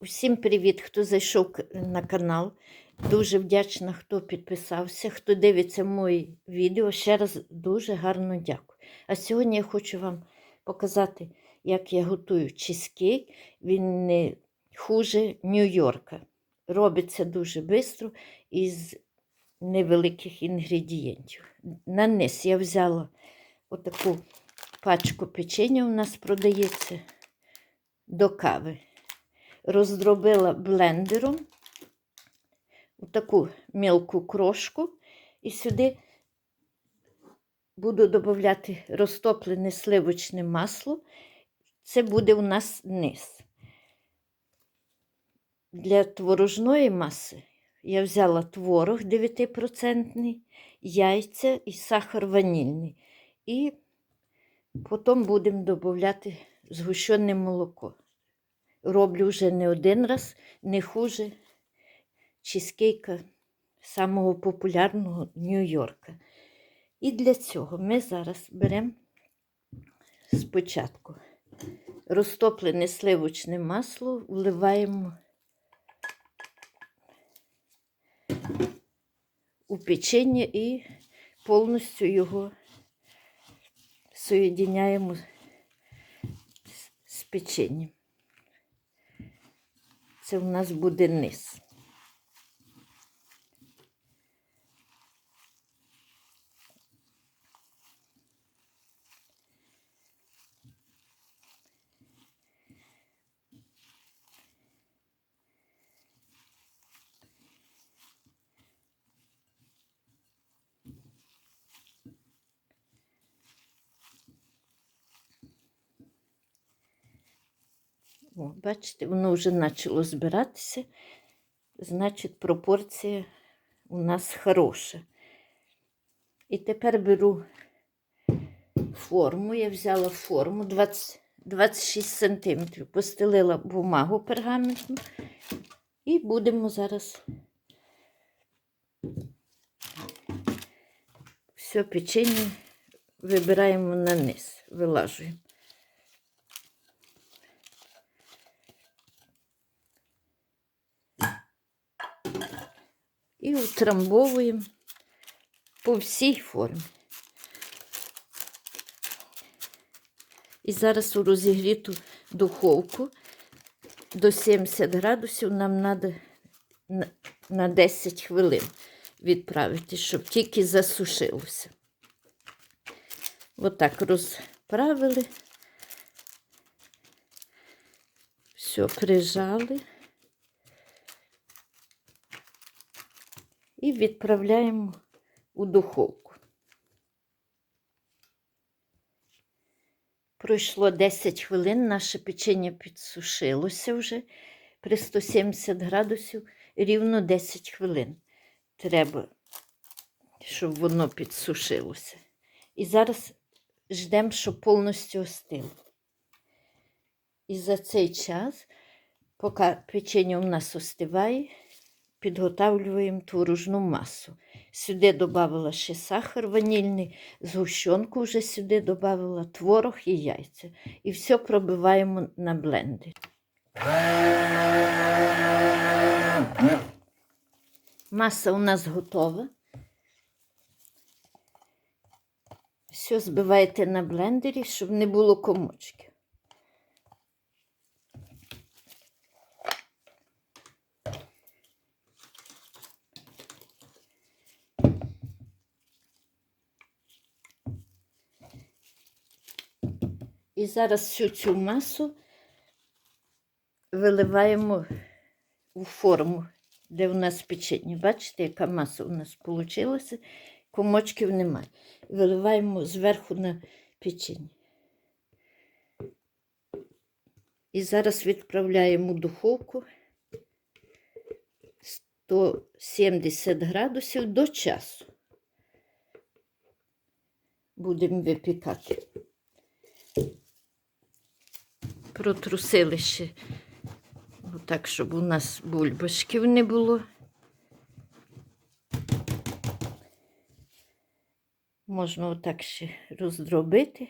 Усім привіт, хто зайшов на канал. Дуже вдячна, хто підписався, хто дивиться мої відео. Ще раз дуже гарно дякую. А сьогодні я хочу вам показати, як я готую чизкейк. Він не хуже Нью-Йорка. Робиться дуже швидко із невеликих інгредієнтів. На низ я взяла отаку пачку печення, у нас продається до кави роздробила блендером у таку мілку крошку і сюди буду додати розтоплене сливочне масло. Це буде у нас низ. Для творожної маси я взяла творог 9%, яйця і сахар ванільний. І потім будемо додати згущене молоко роблю вже не один раз, не хуже чизкейка самого популярного Нью-Йорка. І для цього ми зараз беремо спочатку розтоплене сливочне масло, вливаємо у печення і повністю його соєдиняємо з печенням. Це у нас буде низ. О, бачите, воно вже почало збиратися. Значить, пропорція у нас хороша. І тепер беру форму. Я взяла форму 20, 26 см, постелила бумагу пергаментну. І будемо зараз все печення вибираємо на низ, вилажуємо. І утрамбовуємо по всій формі. І зараз у розігріту духовку до 70 градусів нам треба на 10 хвилин відправити, щоб тільки засушилося. Отак розправили, все прижали. І відправляємо у духовку. Пройшло 10 хвилин, наше печення підсушилося вже при 170 градусів рівно 10 хвилин. Треба, щоб воно підсушилося. І зараз ждемо, щоб повністю остило. І за цей час, поки печення у нас остиває, підготавлюємо творожну масу. Сюди додавала ще сахар ванільний, згущенку вже сюди додавала творог і яйця. І все пробиваємо на блендері. Маса у нас готова. Все збиваєте на блендері, щоб не було комочків. І зараз всю цю масу виливаємо у форму, де у нас печення. Бачите, яка маса у нас вийшла, комочків немає. Виливаємо зверху на печення. І зараз відправляємо духовку 170 градусів до часу. Будемо випікати протрусили ще, так, щоб у нас бульбашків не було. Можна отак ще роздробити.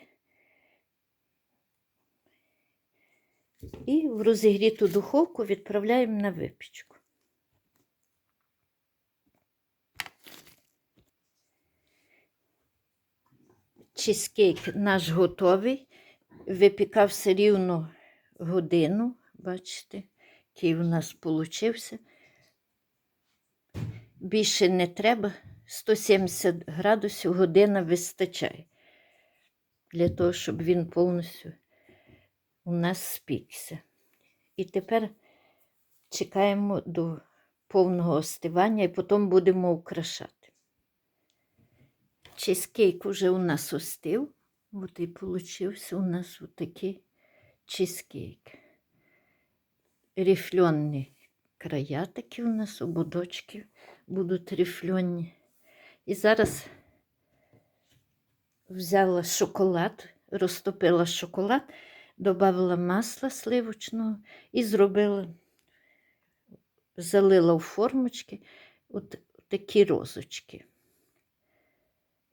І в розігріту духовку відправляємо на випічку. Чизкейк наш готовий. Випікався рівно годину. Бачите, який у нас получився. Більше не треба. 170 градусів година вистачає. Для того, щоб він повністю у нас спікся. І тепер чекаємо до повного остивання і потім будемо украшати. Чизкейк уже у нас остив. От і получився у нас отакий чизкейк. Рифльонні края такі у нас, ободочки будуть рифльонні. І зараз взяла шоколад, розтопила шоколад, додала масла сливочного і зробила, залила в формочки от такі розочки.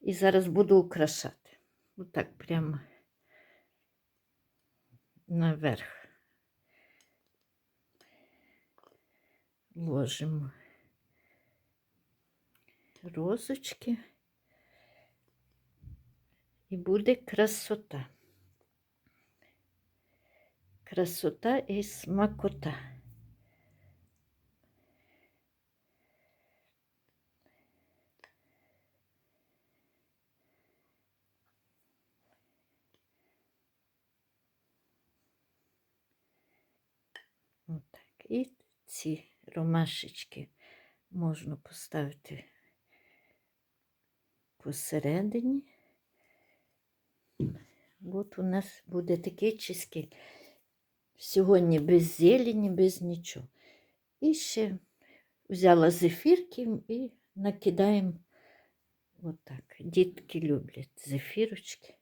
І зараз буду украшати. Отак прямо наверх. Ложимо розочки. І буде красота. Красота і смакота. Отак. І ці ромашечки можна поставити посередині. От у нас буде такий чизкейк. Сьогодні без зелені, без нічого. І ще взяла зефірки і накидаємо отак. Дітки люблять зефірочки.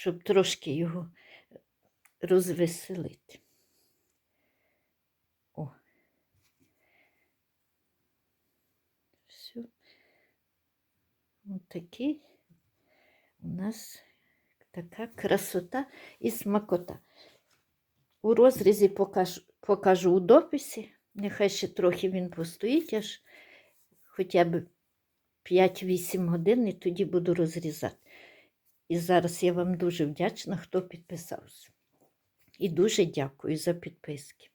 Щоб трошки його розвеселити. О. Все. Ось такий у нас така красота і смакота. У розрізі покажу, покажу у дописі. Нехай ще трохи він постоїть, аж хоча б 5-8 годин, і тоді буду розрізати. І зараз я вам дуже вдячна, хто підписався. І дуже дякую за підписки.